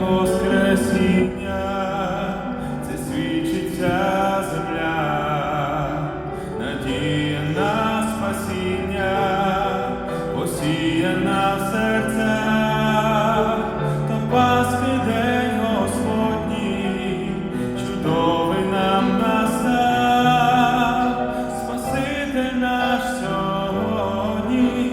Воскресіння, це свідчиться земля, надія на спасіння, посіяна в серцях, та Пасхи день Господній, чудовий нам настав, Спаситель наш сьогодні.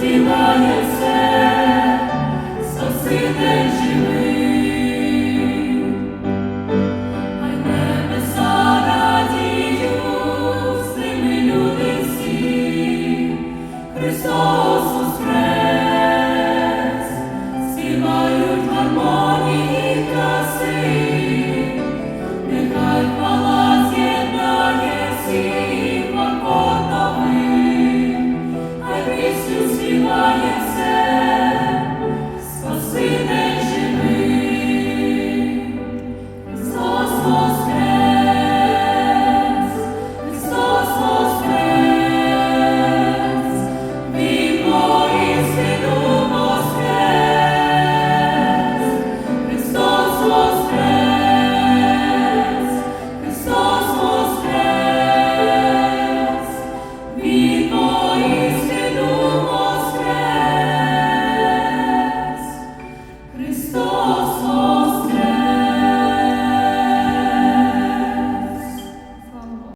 співає все, спаситель живий, хай небеса радіють, з люди всі, Христос. Christos